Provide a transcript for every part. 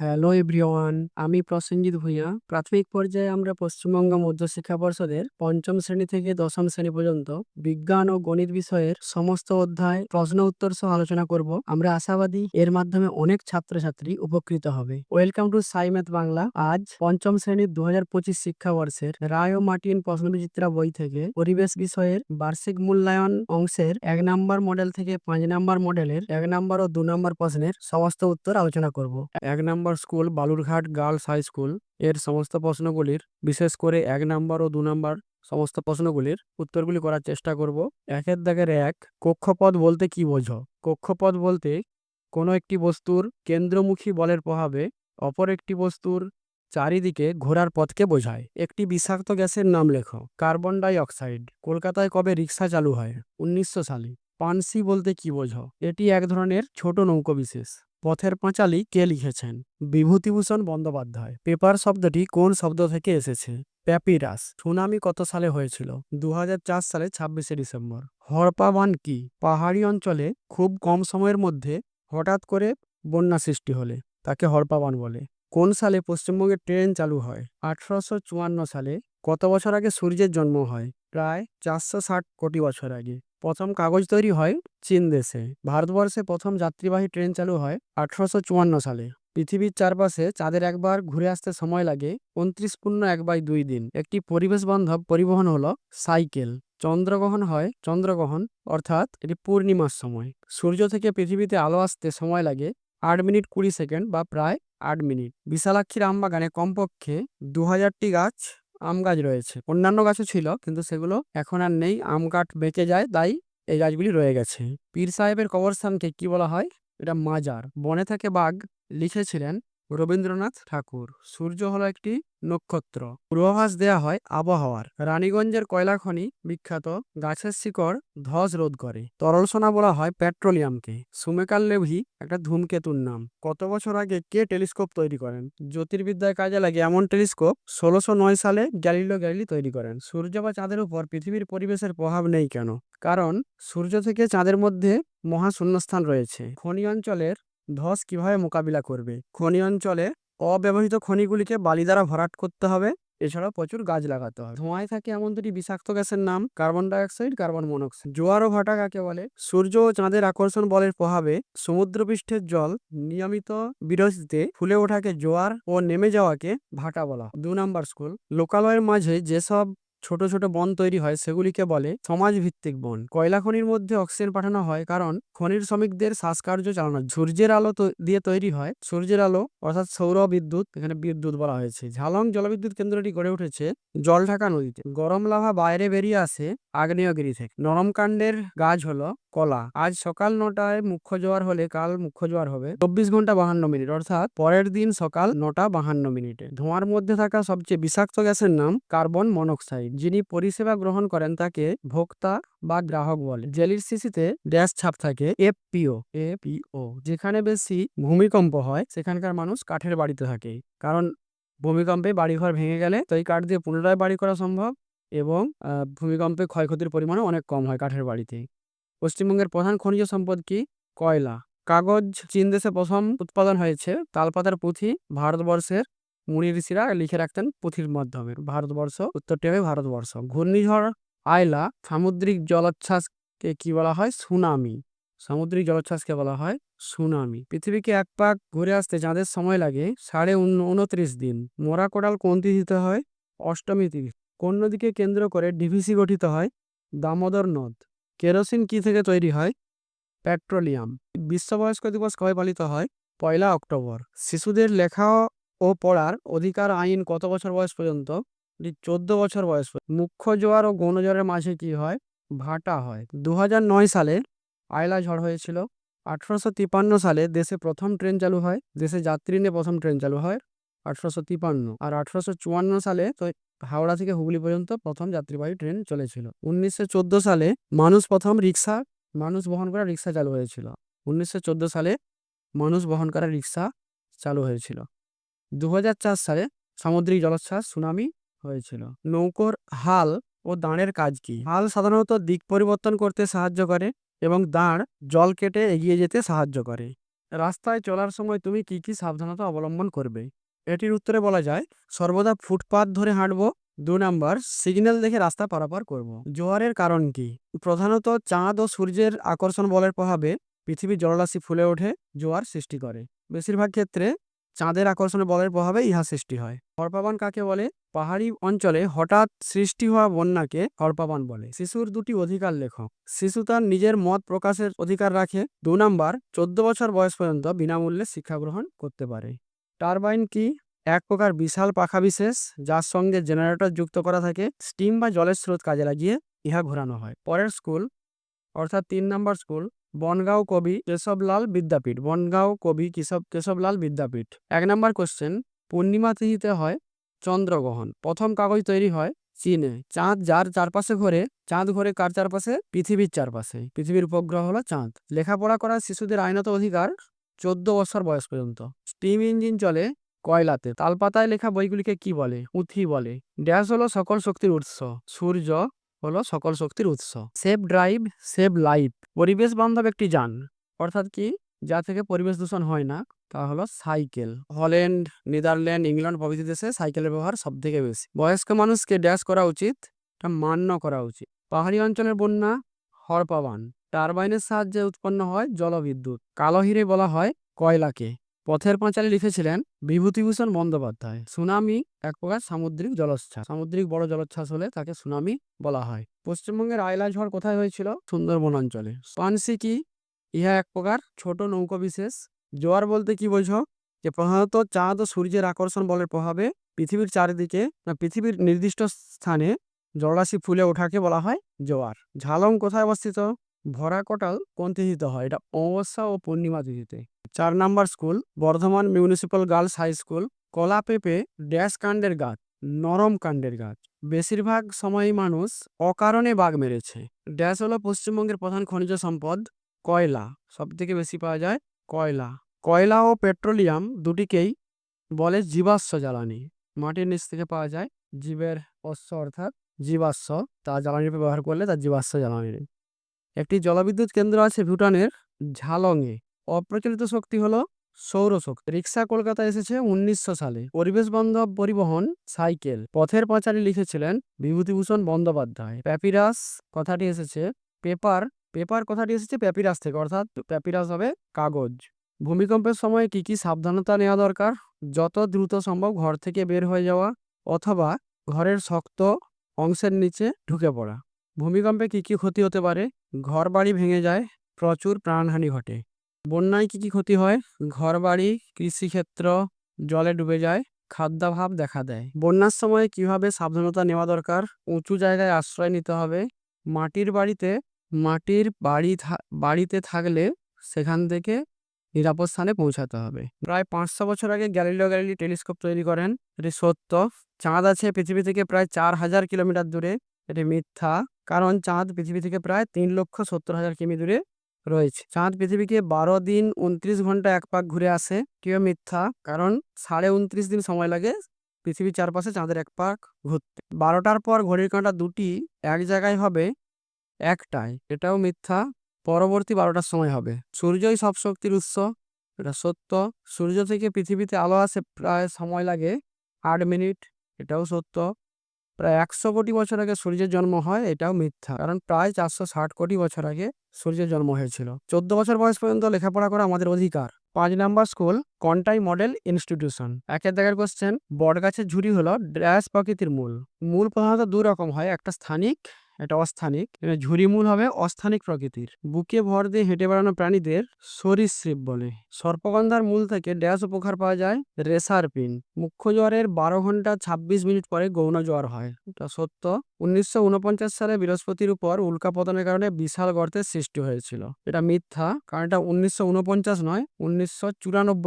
Hello everyone আমি প্রসেনজিৎ ভূঁইয়া। প্রাথমিক পর্যায়ে আমরা পশ্চিমবঙ্গ মধ্যশিক্ষা পর্ষদের পঞ্চম শ্রেণি থেকে দশম শ্রেণি পর্যন্ত বিজ্ঞান ও গণিত বিষয়ের সমস্ত অধ্যায়, প্রশ্ন উত্তর সহ আলোচনা করব। আমরা আশাবাদী এর মাধ্যমে অনেক ছাত্রছাত্রী উপকৃত হবে। ওয়েলকাম টু সাইম্যাথ বাংলা আজ পঞ্চম শ্রেণির দু হাজার পঁচিশ শিক্ষাবর্ষের রায় ও মার্টিন প্রশ্নবিচিত্রা বই থেকে পরিবেশ বিষয়ের বার্ষিক মূল্যায়ন অংশের এক নাম্বার মডেল থেকে পাঁচ নাম্বার মডেলের এক নাম্বার ও দু নাম্বার প্রশ্নের সমস্ত উত্তর আলোচনা করব। এক number school Balurghat girls high school. এর সমস্ত প্রশ্নগুলির, বিশেষ করে এক নম্বর ও দু নম্বর সমস্ত প্রশ্নগুলির উত্তরগুলি করার চেষ্টা করব। একের দাগের এক, কক্ষপথ বলতে কি বোঝো? কক্ষপথ বলতে কোনো একটি বস্তুর কেন্দ্রমুখী বলের প্রভাবে অপর একটি বস্তুর চারিদিকে ঘোরার পথকে বোঝায়। একটি বিষাক্ত গ্যাসের নাম লেখো, কার্বন ডাই অক্সাইড কলকাতায় কবে রিক্সা চালু হয়? উনিশশো সালে। পানসি বলতে কি বোঝো? এটি এক ধরনের ছোট নৌকো বিশেষ। পথের পাঁচালী কে লিখেছেন? বিভূতিভূষণ বন্দ্যোপাধ্যায়। পেপার শব্দটি কোন শব্দ থেকে এসেছে? প্যাপিরাস। সুনামি কত সালে হয়েছিল? দু হাজার চার সালে ছাব্বিশে ডিসেম্বর। হরপাবান কি? পাহাড়ি অঞ্চলে খুব কম সময়ের মধ্যে হঠাৎ করে বন্যা সৃষ্টি হলে, তাকে হরপাবান বলে। কোন সালে পশ্চিমবঙ্গে ট্রেন চালু হয়? আঠারোশো চুয়ান্ন সালে কত বছর আগে সূর্যের জন্ম হয়? প্রায় চারশো ষাট কোটি বছর আগে। প্রথম কাগজ তৈরি হয় চীন দেশে। ভারতবর্ষে প্রথম যাত্রীবাহী ট্রেন চালু হয় আঠারোশো চুয়ান্ন সালে। পৃথিবীর চারপাশে চাঁদের একবার ঘুরে আসতে সময় লাগে উনত্রিশ পূর্ণ এক বাই দুই দিন। একটি পরিবেশ বান্ধব পরিবহন হলো সাইকেল। চন্দ্রগ্রহণ হয় চন্দ্রগ্রহণ, অর্থাৎ এটি পূর্ণিমার সময়। সূর্য থেকে পৃথিবীতে আলো আসতে সময় লাগে আট মিনিট কুড়ি সেকেন্ড বা প্রায় আট মিনিট। বিশালাক্ষীর আমবাগানে কমপক্ষে দু হাজারটি গাছ আম গাছ রয়েছে। অন্যান্য গাছও ছিল, কিন্তু সেগুলো এখন আর নেই। আম কাঠ বেঁচে যায়, তাই এই গাছগুলি রয়ে গেছে। পীর সাহেবের কবরস্থানকে কি বলা হয়? এটা মাজার। বনে থেকে বাঘ, লিখেছিলেন রবীন্দ্রনাথ ঠাকুর। সূর্য হলো একটি নক্ষত্র। পূর্বাভাস দেয়া হয় আবহাওয়ার। রানীগঞ্জের কয়লা খনি বিখ্যাত গাছের শিকড় ধস রোধ করে। তরল সোনা বলা হয় পেট্রোলিয়ামকে। সুমেকাল লেভি একটা ধূমকেতুর নাম। কত বছর আগে কে টেলিস্কোপ তৈরি করেন? জ্যোতির্বিদ্যায় কাজে লাগে এমন টেলিস্কোপ ষোলোশো নয় সালে গ্যালিলো গ্যালিলি তৈরি করেন। সূর্য বা চাঁদের উপর পৃথিবীর পরিবেশের প্রভাব নেই কেন? কারণ সূর্য থেকে চাঁদের মধ্যে মহাশূন্যস্থান রয়েছে। খনি অঞ্চলের ধস কীভাবে মোকাবিলা করবে? খনি অঞ্চলে অব্যবহৃত খনিগুলিকে বালি দ্বারা ভরাট করতে হবে। এছাড়াও প্রচুর গাছ লাগাতে হবে। ধোঁয়ায় থাকে এমন দুটি বিষাক্ত গ্যাসের নাম, কার্বন ডাইঅক্সাইড, কার্বন মনোক্সাইড। জোয়ার ও ভাটা কাকে বলে? সূর্য ও চাঁদের আকর্ষণ বলের প্রভাবে সমুদ্রপৃষ্ঠের জল নিয়মিত বিরতিতে ফুলে ওঠাকে জোয়ার ও নেমে যাওয়াকে ভাটা বলা দু নাম্বার স্কুল, লোকালয়ের মাঝে যেসব ছোট ছোট বন তৈরি হয়, সেগুলিকে বলে সমাজভিত্তিক বন। কয়লা খনির মধ্যে অক্সিজেন পাঠানো হয় কারণ খনির শ্রমিকদের শ্বাসকার্য চালানো। সূর্যের আলো দিয়ে তৈরি হয়। সূর্যের আলো অর্থাৎ সৌর বিদ্যুৎ, এখানে বিদ্যুৎ বলা হয়েছে। ঝালং জলবিদ্যুৎ কেন্দ্রটি গড়ে উঠেছে জলঢাকা নদীতে। গরম লাভা বাইরে বেরিয়ে আসে আগ্নেয়গিরি থেকে। নরম কাণ্ডের গাছ হলো কলা। আজ সকাল নটায় মুখ্য জোয়ার হলে কাল মুখ্য জোয়ার হবে চব্বিশ ঘণ্টা বাহান্ন মিনিট। অর্থাৎ পরের দিন সকাল নটা বাহান্ন মিনিটে। ধোঁয়ার মধ্যে থাকা সবচেয়ে বিষাক্ত গ্যাসের নাম কার্বন মনোক্সাইড, যিনি পরিষেবা গ্রহণ করেন তাকে ভোক্তা বা গ্রাহক বলে। জেলির শিশিতে ড্যাশ ছাপ থাকে এফপিও এপিও যেখানে বেশি ভূমিকম্প হয়, সেখানকার মানুষ কাঠের বাড়িতে থাকে। কারণ ভূমিকম্পে বাড়িঘর ভেঙে গেলে তো এই কাঠ দিয়ে পুনরায় বাড়ি করা সম্ভব এবং ভূমিকম্পে ক্ষয়ক্ষতির পরিমাণও অনেক কম হয় কাঠের বাড়িতে। পশ্চিমবঙ্গের প্রধান খনিজ সম্পদ কি? কয়লা। কাগজ, চীন দেশে প্রথম উৎপাদন হয়েছে। তালপাতার পুঁথি ভারতবর্ষের মুনি ঋষিরা লিখে রাখতেন পুঁথির মাধ্যমে। ভারতবর্ষ উত্তরটি হবে ভারতবর্ষ। ঘূর্ণিঝড় আয়লা সামুদ্রিক জলোচ্ছ্বাসকে কি বলা হয়? সুনামি। সামুদ্রিক জলোচ্ছ্বাসকে বলা হয় সুনামি। পৃথিবীকে এক পাক ঘুরে আসতে যাদের সময় লাগে, সাড়ে উন- উনত্রিশ দিন। মোরা কোডাল কোন তিথিতে হয়? অষ্টমী তিথি। কোন নদীকে কেন্দ্র করে ডিভিসি গঠিত হয়? দামোদর নদ। কেরোসিন কি থেকে তৈরি হয়? পেট্রোলিয়াম। বিশ্ব বয়স্ক দিবস কবে পালিত হয়? পয়লা অক্টোবর। শিশুদের লেখা ও পড়ার অধিকার আইন কত বছর বয়স পর্যন্ত? চোদ্দ বছর বয়স। মুখ্য জোয়ার ও গৌণ জোয়ারের মাঝে কি হয়? ভাটা হয়। দু সালে আয়লা ঝড় হয়েছিল। আঠারোশো তিপান্ন সালে দেশে প্রথম ট্রেন চালু হয়। দেশে যাত্রী নিয়ে প্রথম ট্রেন চালু হয় আঠারোশো তিপান্ন। আর আঠারোশো চুয়ান্ন সালে হাওড়া থেকে হুগলি পর্যন্ত প্রথম যাত্রীবাহী ট্রেন চলেছিল। উনিশশো চোদ্দ সালে মানুষ প্রথম রিক্সা, মানুষ বহন করা রিক্সা চালু হয়েছিল। উনিশশো চোদ্দ সালে মানুষ বহন করা রিক্সা চালু হয়েছিল। দুহাজার চার সালে সামুদ্রিক জলোচ্ছ্বাস, সুনামি হয়েছিল। নৌকোর হাল ও দাঁড়ের কাজ কি? হাল সাধারণত দিক পরিবর্তন করতে সাহায্য করে এবং দাঁড় জল কেটে এগিয়ে যেতে সাহায্য করে। রাস্তায় চলার সময় তুমি কি কি সাবধানতা অবলম্বন করবে? এটির উত্তরে বলা যায়, সর্বদা ফুটপাত ধরে হাঁটব, দু নাম্বার সিগন্যাল দেখে রাস্তা পারাপার করব। জোয়ারের কারণ কি? প্রধানত চাঁদ ও সূর্যের আকর্ষণ বলের প্রভাবে পৃথিবীর জলরাশি ফুলে ওঠে, জোয়ার সৃষ্টি করে। বেশিরভাগ ক্ষেত্রে চাঁদের আকর্ষণের বলের প্রভাবে ইহা সৃষ্টি হয়। হরপাবান কাকে বলে? পাহাড়ি অঞ্চলে হঠাৎ সৃষ্টি হওয়া বন্যাকে হরপাবান বলে। শিশুর দুটি অধিকার লেখক, শিশু তার নিজের মত প্রকাশের অধিকার রাখে, দু নাম্বার চোদ্দ বছর বয়স পর্যন্ত বিনামূল্যে শিক্ষা গ্রহণ করতে পারে। টারবাইন কি এক প্রকার বিশাল পাখা বিশেষ যার সঙ্গে জেনারেটর যুক্ত করা থাকে। স্টিম বা জলের স্রোত কাজে লাগিয়ে ইহা ঘোরানো হয়। পরের স্কুল, অর্থাৎ তিন নম্বর স্কুল, বনগাঁও কবি কেশবলাল বিদ্যাপীঠ। বনগাঁও কবি কেশব, কেশবলাল বিদ্যাপীঠ। এক নম্বর কোশ্চেন পূর্ণিমা তিথিতে হয় চন্দ্রগ্রহণ। প্রথম কাগজ তৈরি হয় চীনে। চাঁদ যার চারপাশে ঘোরে, চাঁদ ঘোরে কার চারপাশে? পৃথিবীর চারপাশে। পৃথিবীর উপগ্রহ হলো চাঁদ। লেখাপড়া করা শিশুদের আইনত অধিকার চোদ্দ বছর বয়স পর্যন্ত। স্টিম ইঞ্জিন চলে কয়লাতে। তালপাতায় লেখা বইগুলিকে কি বলে? উথি বলে। ড্যাশ হলো সকল শক্তির উৎস। সূর্য হলো সকল শক্তির উৎস। সেভ ড্রাইভ সেভ লাইফ পরিবেশ বান্ধব একটি যান। অর্থাৎ কি? যা থেকে পরিবেশ দূষণ হয় না, তা হলো সাইকেল হল্যান্ড, নেদারল্যান্ড, ইংল্যান্ড প্রভৃতি দেশে সাইকেলের ব্যবহার সব থেকে বেশি। বয়স্ক মানুষকে ড্যাশ করা উচিত মান্য করা উচিত। পাহাড়ি অঞ্চলের বন্যা হরপাবান টারবাইনের সাহায্যে উৎপন্ন হয় জলবিদ্যুৎ। কালো হিরে বলা হয় কয়লাকে। পথের পাঁচালী লিখেছিলেন বিভূতিভূষণ বন্দ্যোপাধ্যায়। সুনামি এক প্রকার সামুদ্রিক জলোচ্ছ্বাস। সামুদ্রিক বড় জলোচ্ছ্বাস হলে তাকে সুনামি বলা হয়। পশ্চিমবঙ্গের আয়লা ঝড় কোথায় হয়েছিল? সুন্দরবন অঞ্চলে। পানসি কি? ইহা এক প্রকার ছোট নৌকা বিশেষ। জোয়ার বলতে কি বোঝো? যে প্রধানত চাঁদ ও সূর্যের আকর্ষণ বলের প্রভাবে পৃথিবীর চারিদিকে না পৃথিবীর নির্দিষ্ট স্থানে জলরাশি ফুলে ওঠাকে বলা হয় জোয়ার। ঝালং কোথায় অবস্থিত? ভরা কোটাল কোন তিথিতে হয়? এটা অমাবস্যা ও পূর্ণিমা তিথিতে। চার number school, Bardhaman municipal girls high school কলা পেঁপে ড্যাশ কাণ্ডের গাছ, নরম কাণ্ডের গাছ। বেশিরভাগ সময়ই মানুষ অকারণে বাঘ মেরেছে। ড্যাশ হলো পশ্চিমবঙ্গের প্রধান খনিজ সম্পদ, কয়লা। সব থেকে বেশি পাওয়া যায় কয়লা। কয়লা ও পেট্রোলিয়াম দুটিকেই বলে জীবাশ্ম জ্বালানি। মাটির নিচ থেকে পাওয়া যায় জীবের অশ্ব, অর্থাৎ জীবাশ্ম, তা জ্বালানি রূপে ব্যবহার করলে তার জীবাশ্ম জ্বালানি একটি জলবিদ্যুৎ কেন্দ্র আছে ভুটানের ঝালংয়ে। অপ্রচলিত শক্তি হলো সৌরশক্তি রিক্সা কলকাতা এসেছে উনিশশো সালে। পরিবেশ বান্ধব পরিবহন সাইকেল। পথের পাঁচালী লিখেছিলেন বিভূতিভূষণ বন্দ্যোপাধ্যায়। প্যাপিরাস কথাটি এসেছে পেপার পেপার কথাটি এসেছে প্যাপিরাস থেকে, অর্থাৎ প্যাপিরাস হবে কাগজ। ভূমিকম্পের সময় কি কি সাবধানতা নেওয়া দরকার? যত দ্রুত সম্ভব ঘর থেকে বের হয়ে যাওয়া অথবা ঘরের শক্ত অংশের নিচে ঢুকে পড়া। ভূমিকম্পে কি কি ক্ষতি হতে পারে? ঘর বাড়ি ভেঙে যায়, প্রচুর প্রাণহানি ঘটে। বন্যায় কি কি ক্ষতি হয়? ঘরবাড়ি, কৃষিক্ষেত্র, জলে ডুবে যায়, খাদ্যাভাব দেখা দেয়। বন্যার সময় কীভাবে সাবধানতা নেওয়া দরকার? উঁচু জায়গায় আশ্রয় নিতে হবে। মাটির বাড়িতে, মাটির বাড়ি বাড়িতে থাকলে সেখান থেকে নিরাপদ স্থানে পৌঁছাতে হবে। প্রায় পাঁচশো বছর আগে গ্যালিলিও গ্যালিলি টেলিস্কোপ তৈরি করেন। এটি সত্য। চাঁদ আছে পৃথিবী থেকে প্রায় চার হাজার কিলোমিটার দূরে। এটি মিথ্যা, কারণ চাঁদ পৃথিবী থেকে প্রায় তিন লক্ষ সত্তর হাজার কিমি দূরে রয়েছে। চাঁদ পৃথিবীকে বারো দিন উনত্রিশ ঘণ্টা এক পাক ঘুরে আসে, কেউ মিথ্যা, কারণ সাড়ে উনত্রিশ দিন সময় লাগে পৃথিবীর চারপাশে চাঁদের এক পাক ঘুরতে। বারোটার পর ঘড়ির কাঁটা দুটি এক জায়গায় হবে একটাই এটাও মিথ্যা পরবর্তী বারোটার সময় হবে। সূর্যই সব শক্তির উৎস। এটা সত্য। সূর্য থেকে পৃথিবীতে আলো আসে প্রায় সময় লাগে, আট মিনিট। এটাও সত্য। প্রায় একশো কোটি বছর আগে সূর্যের জন্ম হয়, এটাও মিথ্যা। কারণ প্রায় চারশো ষাট কোটি বছর আগে সূর্যের জন্ম হয়েছিল। চোদ্দ বছর বয়স পর্যন্ত লেখাপড়া করা আমাদের অধিকার। পাঁচ number school Contai model institution. একের দেখার কোশ্চেন বটগাছের ঝুড়ি হলো ড্যাশ প্রকৃতির মূল। মূল প্রধানত দু রকম হয়, একটা স্থানিক এটা অস্থানিক। এটা ঝুড়িমূল হবে অস্থানিক প্রকৃতির। বুকে ভর দিয়ে হেঁটে বেড়ানো প্রাণীদের সরীসৃপ বলে। সর্পগন্ধার মূল থেকে ড্যাশ উপকার পাওয়া যায় রেসারপিন। মুখ্য জ্বরের বারো ঘণ্টা ছাব্বিশ মিনিট পরে গৌণ জ্বর হয়। এটা সত্য। উনিশশো উনপঞ্চাশ সালে বৃহস্পতির উপর উল্কাপতনের কারণে বিশাল গর্তের সৃষ্টি হয়েছিল। এটা মিথ্যা, কারণ এটা উনিশশো নয়, উনিশশো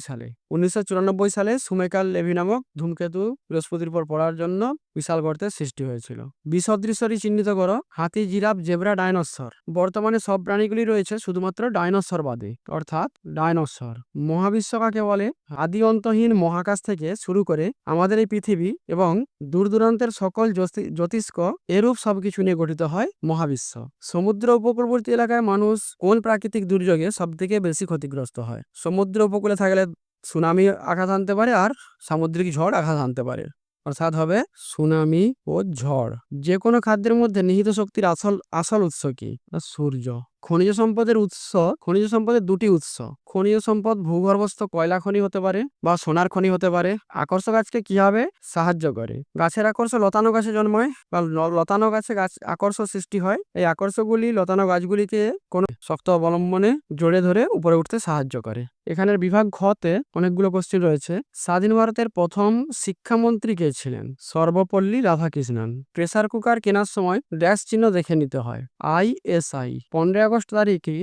সালে। উনিশশো চুরানব্বই সালে সুমেকাল লেভি নামক ধূমকেতু বৃহস্পতির উপর পড়ার জন্য বিশাল গর্তের সৃষ্টি হয়েছিল। বিসদৃশ্যটি চিহ্নিত করো, হাতি, জিরাফ, জেব্রা, ডাইনোসর। বর্তমানে সব প্রাণীগুলি রয়েছে শুধুমাত্র ডাইনোসর বাদে, অর্থাৎ ডাইনোসর। মহাবিশ্ব কাকে বলে? আদি অন্তহীন মহাকাশ থেকে শুরু করে আমাদের এই পৃথিবী এবং দূর দূরান্তের সকল জ্যোতি- জ্যোতিষ্ক এরূপ সবকিছু নিয়ে গঠিত হয় মহাবিশ্ব। সমুদ্র উপকূলবর্তী এলাকায় মানুষ কোন প্রাকৃতিক দুর্যোগে সব থেকে বেশি ক্ষতিগ্রস্ত হয়? সমুদ্র উপকূলে থাকলে সুনামি আঘাত আনতে পারে আর সামুদ্রিক ঝড় আঘাত আনতে পারে। অর্থাৎ হবে সুনামি ও ঝড়। যে কোনো খাদ্যের মধ্যে নিহিত শক্তির আসল আসল উৎস কি? সূর্য। খনিজ সম্পদের উৎস, খনিজ সম্পদের দুটি উৎস। খনিজ সম্পদ ভূগর্ভস্থ কয়লা খনি হতে পারে বা সোনার খনি হতে পারে। আকর্ষ গাছকে কীভাবে সাহায্য করে? গাছের আকর্ষ লতানো গাছে জন্মায় বা লতানো গাছে গাছ আকর্ষ সৃষ্টি হয়। এই আকর্ষগুলি লতানো গাছগুলিকে কোনো শক্ত অবলম্বনে জোরে ধরে উপরে উঠতে সাহায্য করে। এখানের বিভাগ ঘতে অনেকগুলো কোশ্চেন রয়েছে। স্বাধীন ভারতের প্রথম শিক্ষামন্ত্রী কে ছিলেন? সর্বপল্লী রাধাকৃষ্ণন। প্রেসার কুকার কেনার সময় ড্যাশ চিহ্ন দেখে নিতে হয়। আইএসআই পনেরোই আগস্ট তারিখে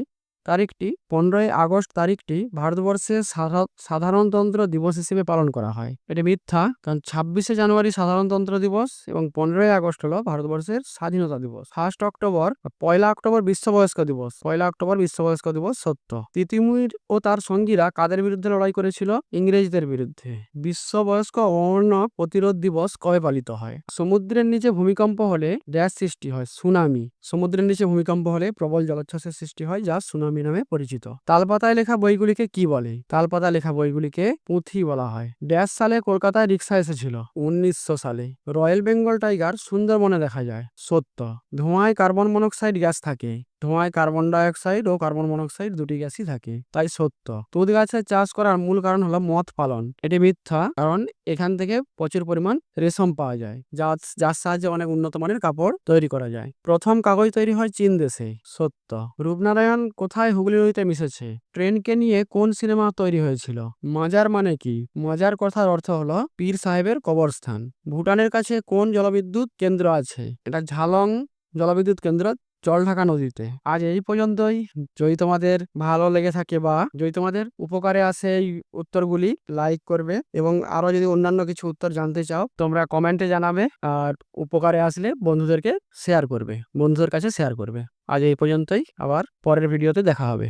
তারিখটি পনেরোই আগস্ট তারিখটি ভারতবর্ষের সাধা- সাধারণতন্ত্র দিবস হিসেবে পালন করা হয়। এটি মিথ্যা, কারণ ছাব্বিশে জানুয়ারি সাধারণতন্ত্র দিবস এবং পনেরোই আগস্ট হলো ভারতবর্ষের স্বাধীনতা দিবস। ফার্স্ট অক্টোবর পয়লা অক্টোবর বিশ্ববয়স্ক দিবস। পয়লা অক্টোবর বিশ্ববয়স্ক দিবস সত্য। তিতিমুর ও তার সঙ্গীরা কাদের বিরুদ্ধে লড়াই করেছিল? ইংরেজদের বিরুদ্ধে। বিশ্ববয়স্ক অরণ্য প্রতিরোধ দিবস কবে পালিত হয়? সমুদ্রের নিচে ভূমিকম্প হলে ড্যাশ সৃষ্টি হয়, সুনামি। সমুদ্রের নিচে ভূমিকম্প হলে প্রবল জলোচ্ছ্বাসের সৃষ্টি হয়, যা সুনামি নামে পরিচিত। তালপাতায় লেখা বইগুলিকে কি বলে? তালপাতায় লেখা বইগুলিকে পুঁথি বলা হয়। ড্যাশ সালে কলকাতায় রিক্সা এসেছিল। উনিশশো সালে রয়্যাল বেঙ্গল টাইগার সুন্দরবনে দেখা যায়। সত্য, ধোঁয়ায় কার্বন মনোক্সাইড গ্যাস থাকে। ধোঁয়ায় কার্বন ডাইঅক্সাইড ও কার্বন মনোক্সাইড দুটি গ্যাসই থাকে। তাই সত্য। তুঁত গাছের চাষ করার মূল কারণ হলো মদ পালন। এটি মিথ্যা, কারণ এখান থেকে প্রচুর পরিমাণ রেশম পাওয়া যায়, যা যার সাহায্যে অনেক উন্নত মানের কাপড় তৈরি করা যায়। প্রথম কাগজ তৈরি হয় চীন দেশে। সত্য। রূপনারায়ণ কোথায় হুগলি নদীতে মিশেছে? ট্রেনকে নিয়ে কোন সিনেমা তৈরি হয়েছিল? মাজার মানে কি? মাজার কথার অর্থ হলো পীর সাহেবের কবরস্থান। ভুটানের কাছে কোন জলবিদ্যুৎ কেন্দ্র আছে? এটা ঝালং জলবিদ্যুৎ কেন্দ্র জলঢাকা নদীতে। আজ এই পর্যন্তই। যদি তোমাদের ভালো লেগে থাকে বা যদি তোমাদের উপকারে আসে এই উত্তরগুলি লাইক করবে এবং আরও যদি অন্যান্য কিছু উত্তর জানতে চাও, তোমরা কমেন্টে জানাবে আর উপকারে আসলে বন্ধুদেরকে শেয়ার করবে, বন্ধুদের কাছে শেয়ার করবে। আজ এই পর্যন্তই। আবার পরের ভিডিওতে দেখা হবে।